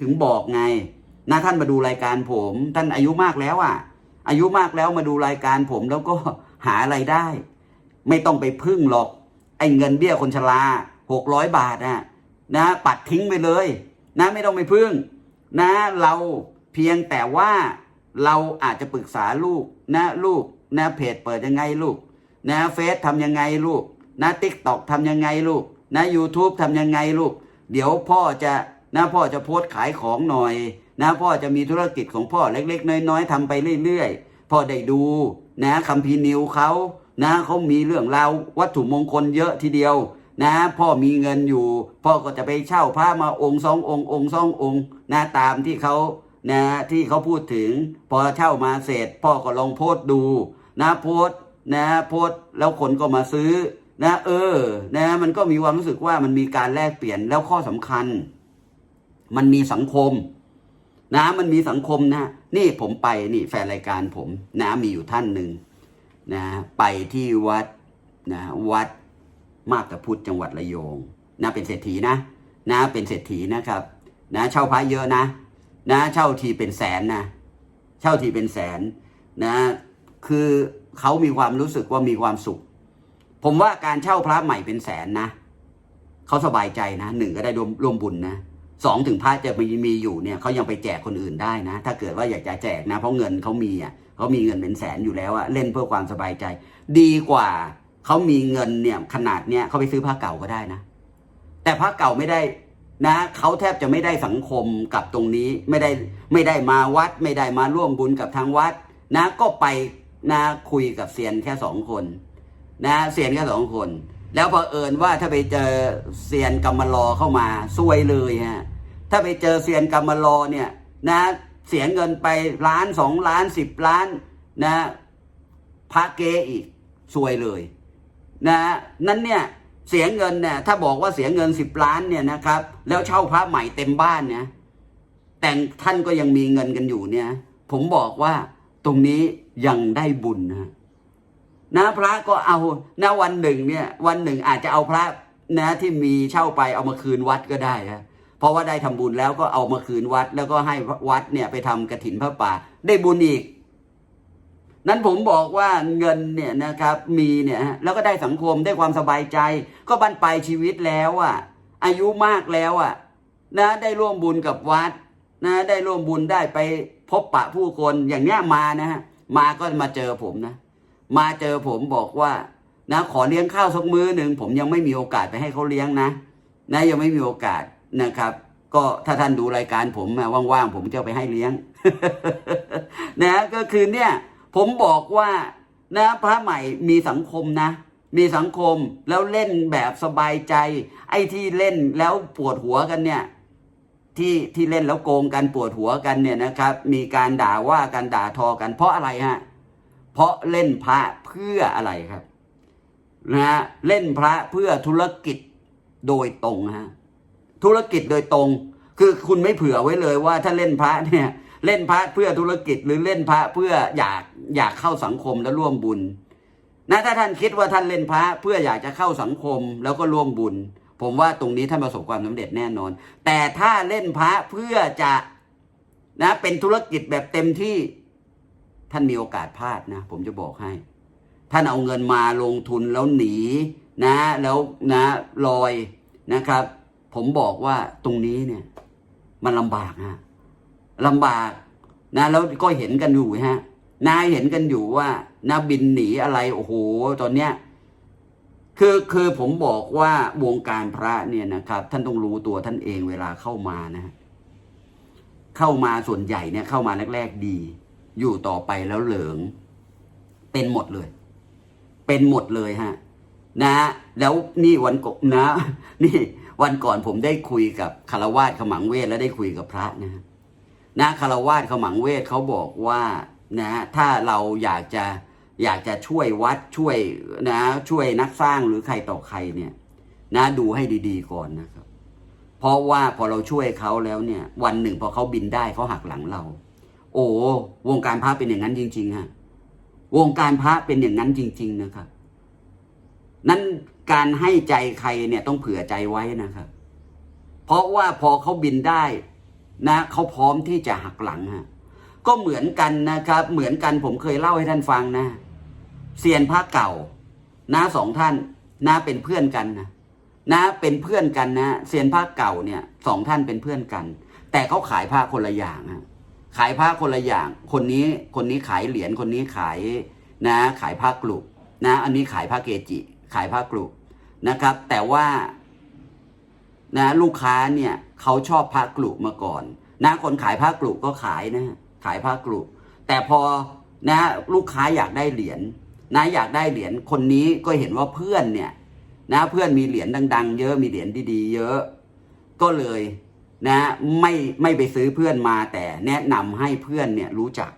ถึงบอกไงนะท่านมาดูรายการผม ท่านอายุมากแล้วอะ อายุมากแล้วมาดูรายการผมแล้วก็หาอะไรได้ ไม่ต้องไปพึ่งหรอก ไอ้เงินเบี้ยคนชราหกร้อยบาทอะนะ ปัดทิ้งไปเลย นะไม่ต้องไปพึ่ง นะ เราเพียงแต่ว่าเราอาจจะปรึกษาลูกนะลูกนะเพจเปิดยังไงลูก นะเฟซทำยังไงลูก นะติ๊กตอกทำยังไงลูก นะ YouTube ทำยังไงลูก เดี๋ยวพ่อจะ นะพ่อจะโพสต์ขายของหน่อย นะพ่อจะมีธุรกิจของพ่อเล็ก ๆ น้อยๆทำไปเรื่อยๆพ่อได้ดูนะคัมภีร์นิวเขานะเขามีเรื่องราววัตถุมงคลเยอะทีเดียวนะพ่อมีเงินอยู่ พ่อก็จะไปเช่าพระมาองค์สององค์องค์สององค์นะตามที่เขานะที่เขาพูดถึง พอเช่ามาเสร็จ พ่อก็ลองโพสต์ดูนะโพสนะโพสแล้วคนก็มาซื้อนะเออนะมันก็มีความรู้สึกว่ามันมีการแลกเปลี่ยนแล้วข้อสำคัญ มันมีสังคม นะ มันมีสังคมนะ นี่ผมไปนี่แฟนรายการผมนะมีอยู่ท่านหนึ่งนะไปที่วัดนะวัดมาบตาพุทธจังหวัดระยองนะเป็นเศรษฐีนะนะเป็นเศรษฐีนะครับ นะเช่าพระเยอะนะ นะเช่าทีเป็นแสนนะเช่าทีเป็นแสนนะคือเขามีความรู้สึกว่ามีความสุข ผมว่าการเช่าพระใหม่เป็นแสนนะเขาสบายใจนะหนึ่งก็ได้ร่วมร่วมบุญนะ สองถึงพระจะมีมีอยู่เนี่ยเขายังไปแจกคนอื่นได้นะ ถ้าเกิดว่าอยากจะแจกนะ เพราะเงินเขามีอะเขามีเงินเป็นแสนอยู่แล้วอะเล่นเพื่อความสบายใจ ดีกว่าเขามีเงินเนี่ยขนาดเนี้ยเขาไปซื้อพระเก่าก็ได้นะ แต่พระเก่าไม่ได้นะเขาแทบจะไม่ได้สังคมกับตรงนี้ไม่ได้ไม่ได้มาวัด ไม่ได้มาร่วมบุญกับทางวัด นะก็ไปนะคุยกับเซียนแค่สองคน นะเซียนแค่สองคน แล้วพอเอิญว่าถ้าไปเจอเซียนกรรมลอเข้ามาซวยเลยฮะถ้าไปเจอเซียนกรรมลอเนี่ยนะเสียเงินไปล้านสองล้านสิบล้านนะพระเกอีกซวยเลยนะนั้นเนี่ยเสียเงินเนี่ยถ้าบอกว่าเสียเงินสิบล้านเนี่ยนะครับ แล้วเช่าพระใหม่เต็มบ้านเนี่ยแต่ท่านก็ยังมีเงินกันอยู่เนี่ย ผมบอกว่าตรงนี้ยังได้บุญนะ นะพระก็เอานะวันหนึ่งเนี่ยวันหนึ่งอาจจะเอาพระนะที่มีเช่าไปเอามาคืนวัดก็ได้นะเพราะว่าได้ทำบุญแล้วก็เอามาคืนวัด แล้วก็ให้วัดเนี่ยไปทำกระถินพระป่า ได้บุญอีก นั้นผมบอกว่าเงินเนี่ยนะครับมีเนี่ยฮะแล้วก็ได้สังคมได้ความสบายใจ ก็บั้นปลายชีวิตแล้วอะ อายุมากแล้วอะ นะได้ร่วมบุญกับวัด นะ ได้ร่วมบุญได้ไปพบปะผู้คนอย่างเนี้ยมานะฮะมาก็มาเจอผมนะ มาเจอผมบอกว่านะขอเลี้ยงข้าวสักมื้อหนึ่งผมยังไม่มีโอกาสไปให้เขาเลี้ยงนะนะยังไม่มีโอกาสนะครับ ก็ถ้าท่านดูรายการผมว่างๆผมจะไปให้เลี้ยง นะก็คือเนี่ยผมบอกว่านะพระใหม่มีสังคมนะ มีสังคมแล้วเล่นแบบสบายใจ ไอ้ที่เล่นแล้วปวดหัวกันเนี่ยที่ที่เล่นแล้วโกงกันปวดหัวกันเนี่ยนะครับ มีการด่าว่ากันด่าทอกันเพราะอะไรฮะ เพราะเล่นพระเพื่ออะไรครับนะฮะเล่นพระเพื่อธุรกิจโดยตรงฮะธุรกิจโดยตรง คือคุณไม่เผื่อไว้เลยว่าถ้าเล่นพระเนี่ยเล่นพระเพื่อธุรกิจหรือเล่นพระเพื่ออยากอยากเข้าสังคมและร่วมบุญนะถ้าท่านคิดว่าท่านเล่นพระเพื่ออยากจะเข้าสังคมแล้วก็ร่วมบุญ ผมว่าตรงนี้ท่านประสบความสำเร็จแน่นอน แต่ถ้าเล่นพระเพื่อจะนะเป็นธุรกิจแบบเต็มที่ ท่านมีโอกาสพลาดนะ ผมจะบอกให้ ท่านเอาเงินมาลงทุนแล้วหนีนะ แล้วนะลอยนะครับ ผมบอกว่าตรงนี้เนี่ย มันลำบากฮะลำบากนะ แล้วก็เห็นกันอยู่ฮะนายเห็นกันอยู่ว่านะบินหนีอะไรโอ้โหตอนเนี้ยคือคือผมบอกว่าวงการพระเนี่ยนะครับ ท่านต้องรู้ตัวท่านเองเวลาเข้ามานะฮะเข้ามาส่วนใหญ่เนี่ยเข้ามาแรก ๆ ดี อยู่ต่อไปแล้วเหลิง เป็นหมดเลย เป็นหมดเลยฮะ นะ แล้วนี่วันกนะ นี่ วันก่อนผมได้คุยกับคารวาสขมังเวทแล้วได้คุยกับพระนะฮะนะคารวาสขมังเวทเขาบอกว่านะถ้าเราอยากจะอยากจะช่วยวัดช่วยนะ ช่วยนักสร้างหรือใครต่อใครเนี่ย นะดูให้ดีๆก่อนนะครับ เพราะว่าพอเราช่วยเขาแล้วเนี่ย วันหนึ่งพอเขาบินได้เขาหักหลังเรา โอ้วงการพระเป็นอย่างนั้นจริง ๆ ฮะ วงการพระเป็นอย่างนั้นจริง ๆ นะครับ นั้นการให้ใจใครเนี่ยต้องเผื่อใจไว้นะครับ เพราะว่าพอเขาบินได้นะเขาพร้อมที่จะหักหลังฮะก็เหมือนกันนะครับ เหมือนกันผมเคยเล่าให้ท่านฟังนะเซียนพระเก่านะสองท่านนะเป็นเพื่อนกันนะนะเป็นเพื่อนกันนะเซียนพระเก่าเนี่ยสองท่านเป็นเพื่อนกัน แต่เขาขายผ้าคนละอย่างฮะ ขายผ้าคนละอย่าง คนนี้คนนี้ขายเหรียญคนนี้ขายนะ ขายผ้ากลุนะ อันนี้ขายผ้าเกจิ ขายผ้ากลุนะครับ แต่ว่านะลูกค้าเนี่ยเขาชอบพระกลุมาก่อนนะคนขายพระกลุก็ขายนะขายพระกลุแต่พอนะลูกค้าอยากได้เหรียญนะอยากได้เหรียญคนนี้ก็เห็นว่าเพื่อนเนี่ยนะเพื่อนมีเหรียญดัง ๆ เยอะมีเหรียญดีๆ เยอะ ก็เลย นะไม่ไม่ไปซื้อเพื่อนมาแต่แนะนำให้เพื่อนเนี่ยรู้จัก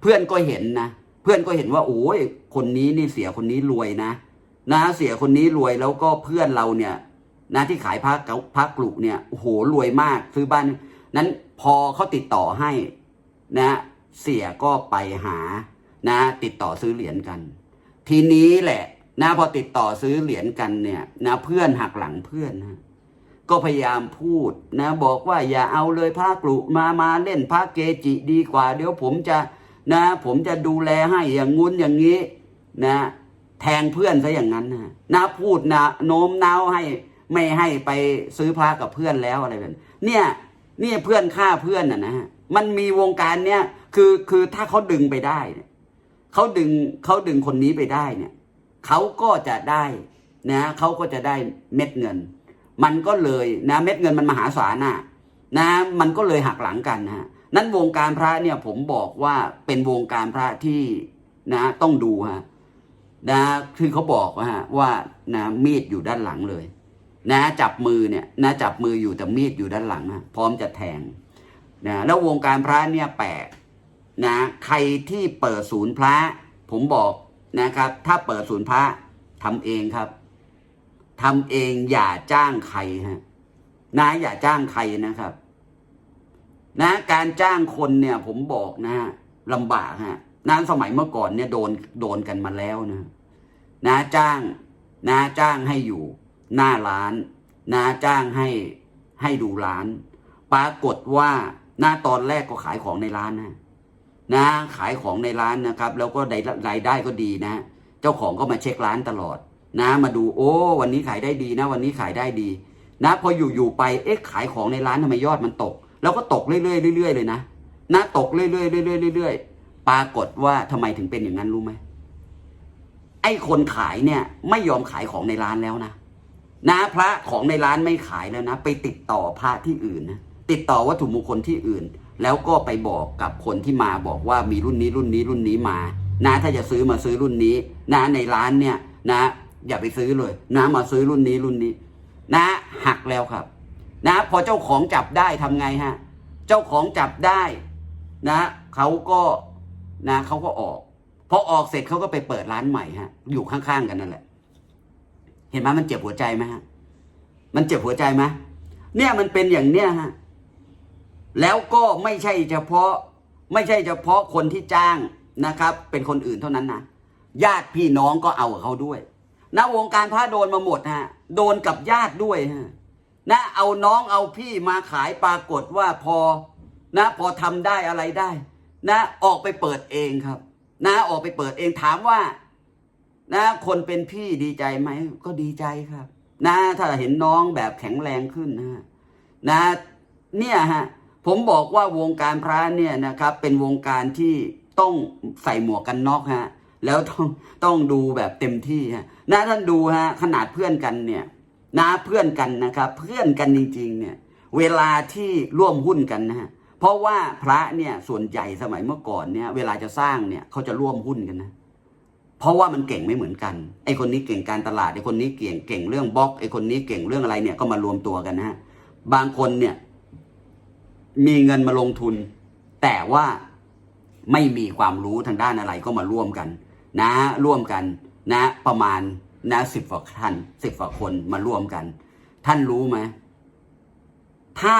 เพื่อนก็เห็นนะ เพื่อนก็เห็นว่าโอ้ยคนนี้นี่เสียคนนี้รวยนะนะเสียคนนี้รวยแล้วก็เพื่อนเราเนี่ยนะที่ขายพระเกาพระกลุเนี่ยโอ้โหรวยมากซื้อบ้าน นั้นพอเขาติดต่อให้นะ เสียก็ไปหานะ ติดต่อซื้อเหรียญกัน ทีนี้แหละนะพอติดต่อซื้อเหรียญกันเนี่ยนะเพื่อนหักหลังเพื่อนนะ ก็พยายามพูดนะบอกว่าอย่าเอาเลยพระกลุมามาเล่นพระเกจิดีกว่า เดี๋ยวผมจะนะผมจะดูแลให้อย่างงุ้นอย่างนี้นะแทงเพื่อนซะอย่างนั้นนะนะพูดนะโน้มน้าวให้ไม่ให้ไปซื้อพระกับเพื่อนแล้วอะไรแบบนี้เนี่ยเนี่ยเพื่อนฆ่าเพื่อนนะนะฮะมันมีวงการเนี่ยคือคือถ้าเขาดึงไปได้เนี่ยเขาดึงเขาดึงคนนี้ไปได้เนี่ยเขาก็จะได้นะเขาก็จะได้เม็ดเงิน มันก็เลยนะเม็ดเงินมันมหาศาลน่ะนะมันก็เลยหักหลังกันนะฮะนั้นวงการพระเนี่ยผมบอกว่าเป็นวงการพระที่นะต้องดูฮะนะคือเขาบอกว่าฮะว่านะมีดอยู่ด้านหลังเลย นะจับมือเนี่ยนะจับมืออยู่แต่มีดอยู่ด้านหลังนะพร้อมจะแทงนะแล้ววงการพระเนี่ยแปลกนะใครที่เปิดศูนย์พระ ผมบอกนะครับ ถ้าเปิดศูนย์พระทำเองครับ ทำเองอย่าจ้างใครฮะนะอย่าจ้างใครนะครับ นะการจ้างคนเนี่ย ผมบอกนะลำบากฮะนานสมัยเมื่อก่อนเนี่ยโดนโดนกันมาแล้วนะนะจ้างนะจ้างให้อยู่ หน้าร้านนะจ้างให้ให้ดูร้าน ปรากฏว่าหน้าตอนแรกก็ขายของในร้านนะนะขายของในร้านนะครับ แล้วก็ได้รายได้ก็ดีนะ เจ้าของก็มาเช็คร้านตลอด นะ มาดูโอ้ วันนี้ขายได้ดีนะ วันนี้ขายได้ดี นะ พออยู่ๆไปเอ๊ะขายของในร้านทำไมยอดมันตก แล้วก็ตกเรื่อยๆเรื่อยๆเลยนะนะตกเรื่อยๆเรื่อยๆเรื่อยๆปรากฏว่าทำไมถึงเป็นอย่างนั้นรู้ไหมไอ้คนขายเนี่ย ไม่ยอมขายของในร้านแล้วนะนะพระของในร้านไม่ขายแล้วนะ ไปติดต่อพระที่อื่นนะติดต่อวัตถุมงคลที่อื่น แล้วก็ไปบอกกับคนที่มาบอกว่ามีรุ่นนี้รุ่นนี้รุ่นนี้มา นะ ถ้าจะซื้อมาซื้อรุ่นนี้ นะในร้านเนี่ย นะ อย่าไปซื้อเลย นะมาซื้อรุ่นนี้รุ่นนี้ นะหักแล้วครับ นะพอเจ้าของจับได้ทำไงฮะ เจ้าของจับได้ นะเขาก็นะเขาก็ออกพอออกเสร็จเขาก็ไปเปิดร้านใหม่ฮะ อยู่ข้างๆกันนั่นแหละ เห็นไหมมันเจ็บหัวใจไหมฮะ มันเจ็บหัวใจไหมเนี่ยมันเป็นอย่างเนี้ยฮะแล้วก็ไม่ใช่เฉพาะ ไม่ใช่เฉพาะคนที่จ้างนะครับ เป็นคนอื่นเท่านั้นนะญาติพี่น้องก็เอากับเขาด้วย นะวงการพระโดนมาหมดฮะโดนกับญาติด้วยฮะนะเอาน้องเอาพี่มาขายปรากฏว่าพอนะพอทำได้อะไรได้ นะออกไปเปิดเองครับ นะออกไปเปิดเองถามว่า นะ คนเป็นพี่ดีใจไหมก็ดีใจครับ นะ ถ้าเห็นน้องแบบแข็งแรงขึ้นนะ นะ เนี่ยฮะผมบอกว่าวงการพระเนี่ยนะครับ เป็นวงการที่ต้องใส่หมวกกันน็อกฮะ แล้วต้องต้องดูแบบเต็มที่ฮะนะท่านดูฮะขนาดเพื่อนกันเนี่ยนะเพื่อนกันนะครับ เพื่อนกันจริง ๆ เนี่ย เวลาที่ร่วมหุ้นกันนะฮะเพราะว่าพระเนี่ยส่วนใหญ่สมัยเมื่อก่อนเนี่ย เวลาจะสร้างเนี่ยเขาจะร่วมหุ้นกันนะเพราะว่ามันเก่งไม่เหมือนกันไอ้คนนี้เก่งการตลาดไอ้คนนี้เก่งเก่งเรื่องบล็อกไอ้คนนี้เก่งเรื่องอะไรเนี่ยก็มารวมตัวกันนะฮะบางคนเนี่ย มีเงินมาลงทุน แต่ว่าไม่มีความรู้ทางด้านอะไรก็มาร่วมกัน นะร่วมกันนะประมาณนะสิบกว่าท่านสิบกว่าคนมาร่วมกัน ท่านรู้ไหมถ้า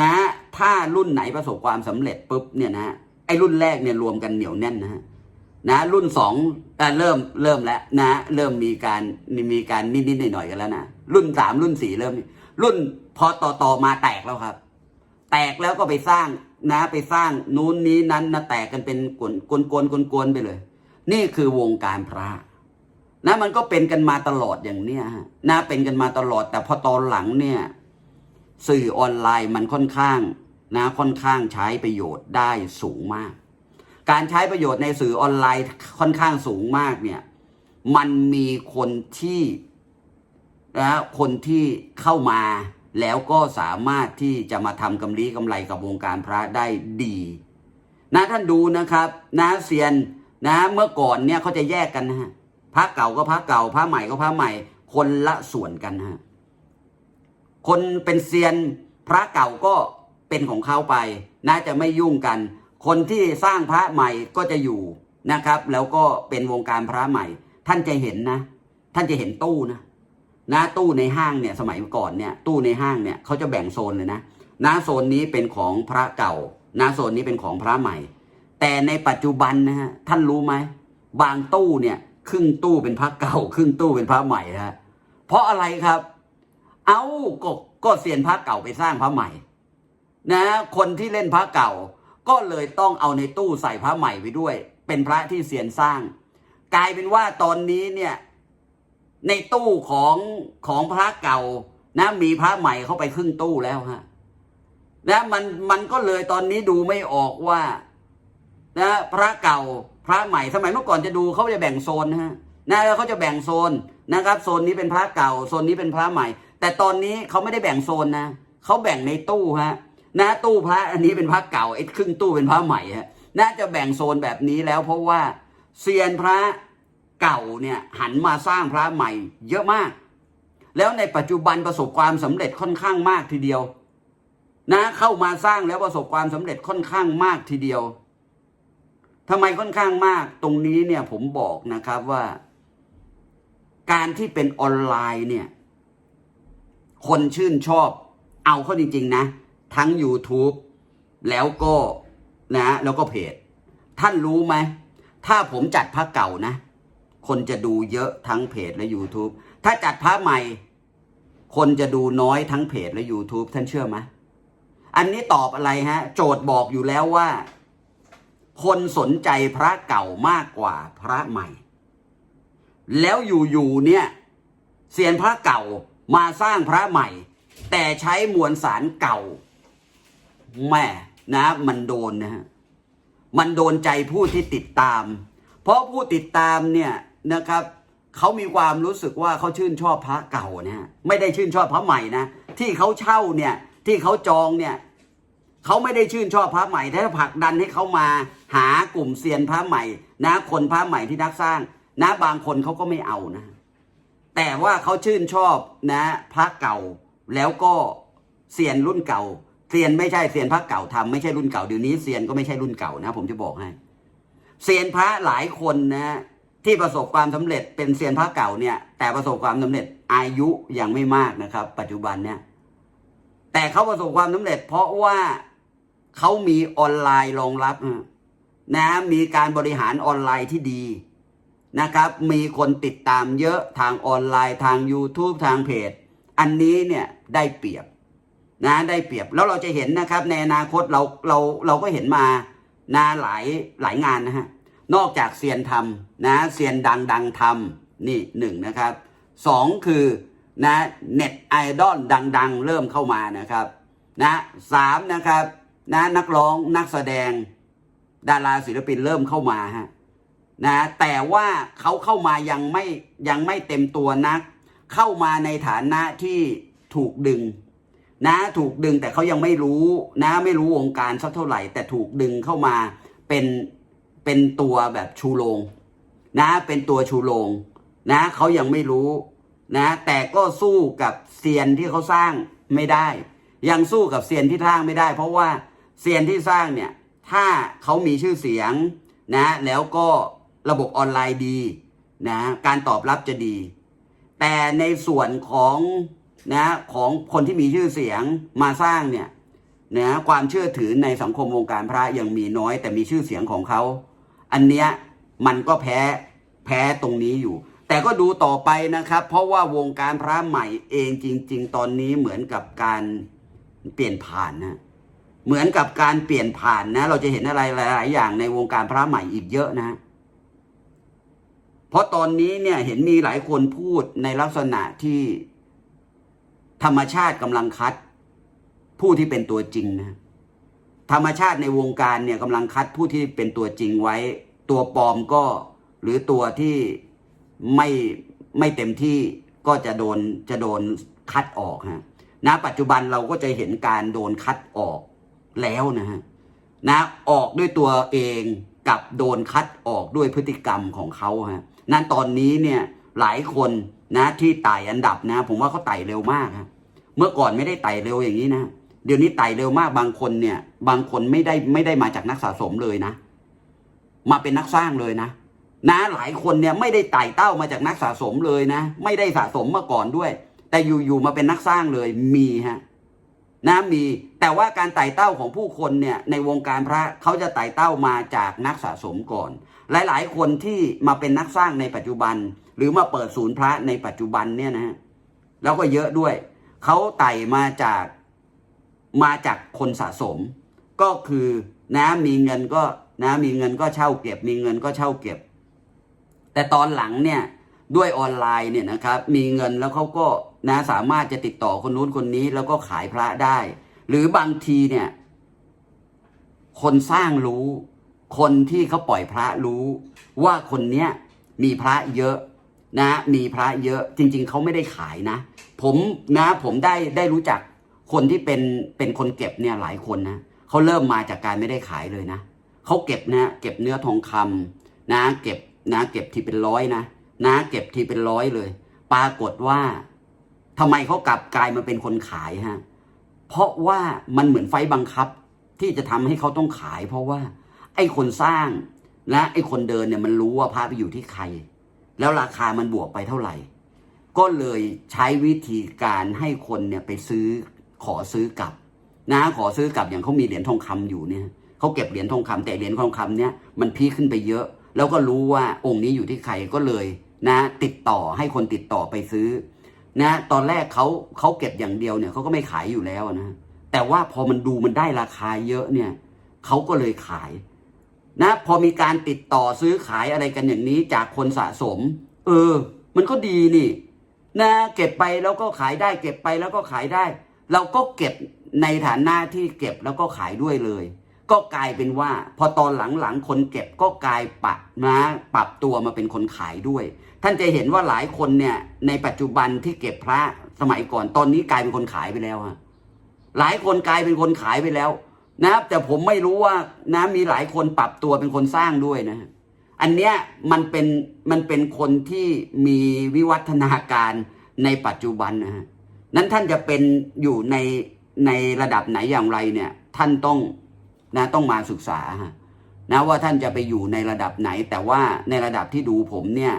นะถ้ารุ่นไหนประสบความสำเร็จปุ๊บเนี่ยนะไอ้รุ่นแรกเนี่ยรวมกันเหนียวแน่นนะฮะนะรุ่นสองอ่เริ่มเริ่มแล้วนะเริ่มมีการมีการนิดๆหน่อยๆกันแล้วนะรุ่นสามรุ่นสี่เริ่ม รุ่นพอต่อต่อมาแตกแล้วครับ แตกแล้วก็ไปสร้างนะไปสร้างนู้นนี้นั้นนะแตกกันเป็นกวนกวนกวนกวนกวนไปเลย นี่คือวงการพระนะมันก็เป็นกันมาตลอดอย่างเนี้ยนะเป็นกันมาตลอด แต่พอตอนหลังเนี่ยสื่อออนไลน์มันค่อนข้างนะค่อนข้างใช้ประโยชน์ได้สูงมาก การใช้ประโยชน์ในสื่อออนไลน์ค่อนข้างสูงมากเนี่ยมันมีคนที่นะคนที่เข้ามาแล้วก็สามารถที่จะมาทำกำไรกำไรกับวงการพระได้ดี นะท่านดูนะครับนะเซียน นะ เมื่อก่อนเนี่ยเขาจะแยกกันนะฮะพระเก่าก็พระเก่าพระใหม่ก็พระใหม่ คนละส่วนกันฮะคนเป็นเซียนพระเก่าก็เป็นของเขาไป น่าจะไม่ยุ่งกัน คนที่สร้างพระใหม่ก็จะอยู่นะครับ แล้วก็เป็นวงการพระใหม่ ท่านจะเห็นนะ ท่านจะเห็นตู้นะนะตู้ในห้างเนี่ยสมัยก่อนเนี่ย ตู้ในห้างเนี่ยเขาจะแบ่งโซนเลยนะนะโซนนี้เป็นของพระเก่านะโซนนี้เป็นของพระใหม่ แต่ในปัจจุบันนะฮะท่านรู้ไหมบางตู้เนี่ยครึ่งตู้เป็นพระเก่า ครึ่งตู้เป็นพระใหม่นะเพราะอะไรครับ เอาก็ก็เสียนพระเก่าไปสร้างพระใหม่ นะ คนที่เล่นพระเก่า ก็เลยต้องเอาในตู้ใส่พระใหม่ไปด้วย เป็นพระที่เสียนสร้าง กลายเป็นว่าตอนนี้เนี่ย ในตู้ของของพระเก่า นะ มีพระใหม่เข้าไปครึ่งตู้แล้วฮะนะมันมันก็เลยตอนนี้ดูไม่ออกว่า นะพระเก่าพระใหม่สมัยเมื่อก่อนจะดูเขาจะแบ่งโซนนะฮะนะแล้วเขาจะแบ่งโซนนะครับโซนนี้เป็นพระเก่าโซนนี้เป็นพระใหม่ แต่ตอนนี้เขาไม่ได้แบ่งโซนนะเขาแบ่งในตู้ฮะนะตู้พระอันนี้เป็นพระเก่าไอ้ครึ่งตู้เป็นพระใหม่ฮะน่าจะแบ่งโซนแบบนี้แล้วเพราะว่าเซียนพระเก่าเนี่ยหันมาสร้างพระใหม่ เยอะมาก แล้วในปัจจุบันประสบความสำเร็จค่อนข้างมากทีเดียว นะเข้ามาสร้างแล้วประสบความสำเร็จค่อนข้างมากทีเดียว ทำไมค่อนข้างมากตรงนี้เนี่ยผมบอกนะครับว่า การที่เป็นออนไลน์เนี่ย คนชื่นชอบ เอาเข้าจริง ๆ นะ ทั้ง YouTube แล้วก็นะ แล้วก็เพจ ท่านรู้ไหม ถ้าผมจัดพระเก่านะ คนจะดูเยอะทั้งเพจและ YouTube ถ้าจัดพระใหม่ คนจะดูน้อยทั้งเพจและ YouTube ท่านเชื่อไหมอันนี้ตอบอะไรฮะ โจทย์บอกอยู่แล้วว่า คนสนใจพระเก่ามากกว่าพระใหม่ แล้วอยู่ๆเนี่ยเสียนพระเก่ามาสร้างพระใหม่ แต่ใช้มวลสารเก่าแม่นะมันโดนนะฮะมันโดนใจผู้ที่ติดตาม เพราะผู้ติดตามเนี่ยนะครับเขามีความรู้สึกว่าเขาชื่นชอบพระเก่านะฮะไม่ได้ชื่นชอบพระใหม่นะที่เขาเช่าเนี่ยที่เขาจองเนี่ย เขาไม่ได้ชื่นชอบพระใหม่ถ้าผลักดันให้เขามาหากลุ่มเซียนพระใหม่ นะคนพระใหม่ที่นักสร้าง นะบางคนเขาก็ไม่เอานะ แต่ว่าเขาชื่นชอบนะพระเก่าแล้วก็เซียนรุ่นเก่าเซียนไม่ใช่เซียนพระเก่าทำไม่ใช่รุ่นเก่าเดี๋ยวนี้เซียนก็ไม่ใช่รุ่นเก่านะ ผมจะบอกให้เซียนพระหลายคนนะที่ประสบความสำเร็จเป็นเซียนพระเก่าเนี่ย แต่ประสบความสำเร็จอายุยังไม่มากนะครับ ปัจจุบันเนี่ย แต่เขาประสบความสำเร็จ เพราะว่า เขามีออนไลน์รองรับนะมีการบริหารออนไลน์ที่ดีนะครับ มีคนติดตามเยอะทางออนไลน์ทาง YouTube ทางเพจ อันนี้เนี่ยได้เปรียบนะได้เปรียบแล้วเราจะเห็นนะครับ ในอนาคตเราเราเราก็เห็นมานาหลายหลายงานนะฮะนอกจากเซียนทำนะเซียนดังดังทำนี่หนึ่งนะครับสองคือนะเน็ตไอดอลดัง ๆ เริ่มเข้ามานะครับนะสามนะครับ นะนักร้องนักแสดง ดาราศิลปินเริ่มเข้ามาฮะนะแต่ว่าเขาเข้ามายังไม่ยังไม่เต็มตัวนัก เข้ามาในฐานะที่ถูกดึง นะถูกดึงแต่เขายังไม่รู้นะไม่รู้วงการสักเท่าไหร่ แต่ถูกดึงเข้ามาเป็นเป็นตัวแบบชูโรงนะเป็นตัวชูโรงนะเขายังไม่รู้นะแต่ก็สู้กับเซียนที่เขาสร้างไม่ได้ ยังสู้กับเซียนที่สร้างไม่ได้ เพราะว่า เซียนที่สร้างเนี่ยถ้าเขามีชื่อเสียงนะแล้วก็ระบบออนไลน์ดีนะการตอบรับจะดี แต่ในส่วนของนะของคนที่มีชื่อเสียงมาสร้างเนี่ยนะความเชื่อถือในสังคมวงการพระยังมีน้อย แต่มีชื่อเสียงของเขา อันเนี้ยมันก็แพ้แพ้ตรงนี้อยู่ แต่ก็ดูต่อไปนะครับ เพราะว่าวงการพระใหม่เองจริง ๆ ตอนนี้เหมือนกับการเปลี่ยนผ่านนะ เหมือนกับการเปลี่ยนผ่านนะ เราจะเห็นอะไรหลาย ๆ อย่างในวงการพระใหม่อีกเยอะนะ เพราะตอนนี้เนี่ยเห็นมีหลายคนพูดในลักษณะที่ธรรมชาติกำลังคัด ผู้ที่เป็นตัวจริงนะ ธรรมชาติในวงการเนี่ยกำลังคัดผู้ที่เป็นตัวจริงไว้ ตัวปลอมก็ หรือตัวที่ไม่ไม่เต็มที่ก็จะโดนจะโดนคัดออกฮะณปัจจุบันเราก็จะเห็นการโดนคัดออก แล้วนะฮะนะออกด้วยตัวเองกับโดนคัดออกด้วยพฤติกรรมของเขาฮะนั้นตอนนี้เนี่ยหลายคนนะที่ไต่อันดับนะ ผมว่าเขาไต่เร็วมากฮะเมื่อก่อนไม่ได้ไต่เร็วอย่างนี้นะเดี๋ยวนี้ไต่เร็วมากบางคนเนี่ย บางคนไม่ได้ไม่ได้มาจากนักสะสมเลยนะ มาเป็นนักสร้างเลยนะนะหลายคนเนี่ยไม่ได้ไต่เต้ามาจากนักสะสมเลยนะ ไม่ได้สะสมมาก่อนด้วย แต่อยู่ๆมาเป็นนักสร้างเลยมีฮะ นะมีแต่ว่าการไต่เต้าของผู้คนเนี่ยในวงการพระเขาจะไต่เต้ามาจากนักสะสมก่อน หลาย ๆ คนที่มาเป็นนักสร้างในปัจจุบัน หรือมาเปิดศูนย์พระในปัจจุบันเนี่ยนะฮะแล้วก็เยอะด้วยเขาไต่มาจากมาจากคนสะสม ก็คือนะมีเงินก็นะมีเงินก็เช่าเก็บ มีเงินก็เช่าเก็บ แต่ตอนหลังเนี่ย ด้วยออนไลน์เนี่ยนะครับมีเงินแล้วเขาก็นะสามารถจะติดต่อคนนู้นคนนี้แล้วก็ขายพระได้ หรือบางทีเนี่ย คนสร้างรู้ คนที่เขาปล่อยพระรู้ ว่าคนเนี้ยมีพระเยอะนะ มีพระเยอะจริง ๆเขาไม่ได้ขายนะ ผมนะ ผมได้ได้รู้จักคนที่เป็นเป็นคนเก็บเนี่ยหลายคนนะเขาเริ่มมาจากการไม่ได้ขายเลยนะเขาเก็บนะเก็บเนื้อทองคำนะ เก็บนะ เก็บที่เป็นร้อยนะ นะ เก็บทีเป็นร้อยเลย ปรากฏว่าทำไมเขากลับกลายมาเป็นคนขายฮะเพราะว่ามันเหมือนไฟบังคับที่จะทำให้เขาต้องขาย เพราะว่า ไอ้คนสร้างและไอ้คนเดินเนี่ยมันรู้ว่าพระไปอยู่ที่ใคร แล้วราคามันบวกไปเท่าไหร่ ก็เลยใช้วิธีการให้คนเนี่ยไปซื้อขอซื้อกลับ นะขอซื้อกลับอย่างเขามีเหรียญทองคำอยู่เนี่ยเขาเก็บเหรียญทองคำแต่เหรียญทองคำเนี่ยมันพีขึ้นไปเยอะ แล้วก็รู้ว่าองค์นี้อยู่ที่ใครก็เลย นะ ติดต่อให้คนติดต่อไปซื้อ นะ ตอนแรกเขาเขาเก็บอย่างเดียวเนี่ยเขาก็ไม่ขายอยู่แล้วนะแต่ว่าพอมันดูมันได้ราคาเยอะเนี่ยเขาก็เลยขาย นะ พอมีการติดต่อซื้อขายอะไรกันอย่างนี้จากคนสะสม เออ มันก็ดีนี่นะเก็บไปแล้วก็ขายได้ เก็บไปแล้วก็ขายได้ เราก็เก็บในฐานะที่เก็บแล้วก็ขายด้วยเลย ก็กลายเป็นว่า พอตอนหลังๆคนเก็บก็กลายปรับนะปรับตัวมาเป็นคนขายด้วย ท่านจะเห็นว่าหลายคนเนี่ย ในปัจจุบันที่เก็บพระสมัยก่อนตอนนี้กลายเป็นคนขายไปแล้วฮะหลายคนกลายเป็นคนขายไปแล้ว นะครับ แต่ผมไม่รู้ว่านะมีหลายคนปรับตัวเป็นคนสร้างด้วยนะอันเนี้ยมันเป็นมันเป็นคนที่มีวิวัฒนาการในปัจจุบันนะฮะนั้นท่านจะเป็นอยู่ในในระดับไหนอย่างไรเนี่ย ท่านต้องนะต้องมาศึกษานะว่าท่านจะไปอยู่ในระดับไหน แต่ว่าในระดับที่ดูผมเนี่ย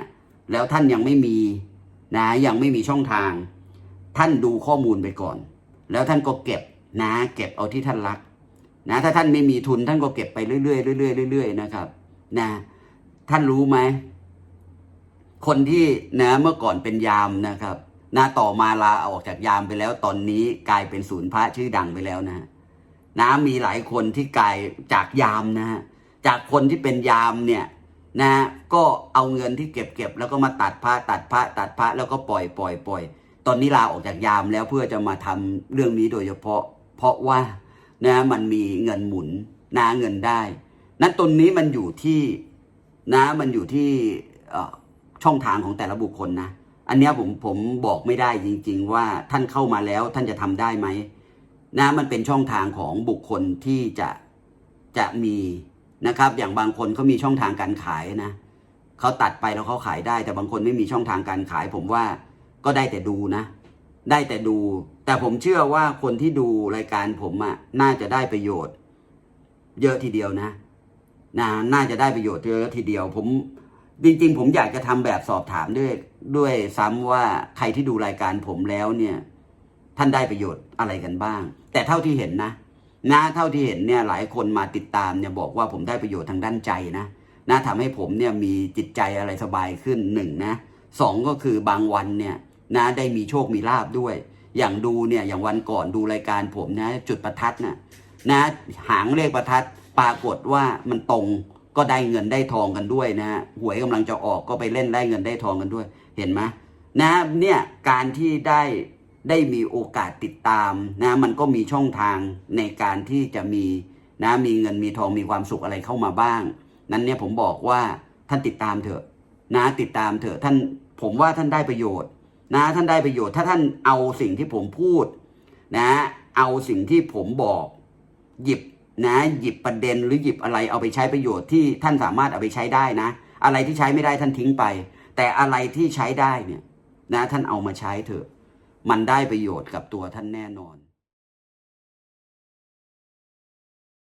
แล้วท่านยังไม่มีนะยังไม่มีช่องทาง ท่านดูข้อมูลไปก่อน แล้วท่านก็เก็บนะเก็บเอาที่ท่านรักนะถ้าท่านไม่มีทุนท่านก็เก็บไปเรื่อยๆเรื่อยๆเรื่อยๆนะครับนะท่านรู้ไหมคนที่นะเมื่อก่อนเป็นยามนะครับนะต่อมาลาออกจากยามไปแล้ว ตอนนี้กลายเป็นศูนย์พระชื่อดังไปแล้วนะนะมีหลายคนที่กลายจากยามนะฮะจากคนที่เป็นยามเนี่ย นะก็เอาเงินที่เก็บเก็บแล้วก็มาตัดพระตัดพระตัดพระแล้วก็ปล่อยปล่อยปล่อย ตอนนี้ลาออกจากยามแล้วเพื่อจะมาทำเรื่องนี้โดยเฉพาะ เพราะว่านะมันมีเงินหมุนนะเงินได้ นั้นตรงนี้มันอยู่ที่นะมันอยู่ที่ช่องทางของแต่ละบุคคลนะ อันนี้ผมผมบอกไม่ได้จริง ๆ ว่าท่านเข้ามาแล้วท่านจะทำได้ไหมนะมันเป็นช่องทางของบุคคลที่จะจะมี นะครับ อย่างบางคนเขามีช่องทางการขายนะเขาตัดไปแล้วเขาขายได้ แต่บางคนไม่มีช่องทางการขาย ผมว่าก็ได้แต่ดูนะ ได้แต่ดู แต่ผมเชื่อว่าคนที่ดูรายการผมอะ่ะน่าจะได้ประโยชน์ เยอะทีเดียวนะนะน่าจะได้ประโยชน์เยอะทีเดียว ผมจริงๆ ผมอยากจะทำแบบสอบถามด้วยด้วยซ้ำว่าใครที่ดูรายการผมแล้วเนี่ย ท่านได้ประโยชน์อะไรกันบ้าง แต่เท่าที่เห็นนะ นะเท่าที่เห็นเนี่ยหลายคนมาติดตามเนี่ยบอกว่าผมได้ประโยชน์ทางด้านใจนะนะทำให้ผมเนี่ยมีจิตใจอะไรสบายขึ้นหนึ่งนะสองก็คือบางวันเนี่ยนะได้มีโชคมีลาบด้วย อย่างดูเนี่ยอย่างวันก่อนดูรายการผมนะจุดประทัดนะ่ะนะหางเลขประทัดปรากฏว่ามันตรงก็ได้เงินได้ทองกันด้วยนะฮะหวยกำลังจะออกก็ไปเล่นได้เงินได้ทองกันด้วย เห็นไหมนะเนี่ยการที่ได้ ได้มีโอกาสติดตามนะมันก็มีช่องทางในการที่จะมีนะมีเงินมีทองมีความสุขอะไรเข้ามาบ้าง นั้นเนี่ยผมบอกว่าท่านติดตามเถอะนะติดตามเถอะท่านผมว่าท่านได้ประโยชน์นะท่านได้ประโยชน์ ถ้าท่านเอาสิ่งที่ผมพูดนะเอาสิ่งที่ผมบอกหยิบนะหยิบประเด็นหรือหยิบอะไรเอาไปใช้ประโยชน์ที่ท่านสามารถเอาไปใช้ได้นะ อะไรที่ใช้ไม่ได้ท่านทิ้งไป แต่อะไรที่ใช้ได้เนี่ยนะท่านเอามาใช้เถอะ มันได้ประโยชน์กับตัวท่านแน่นอน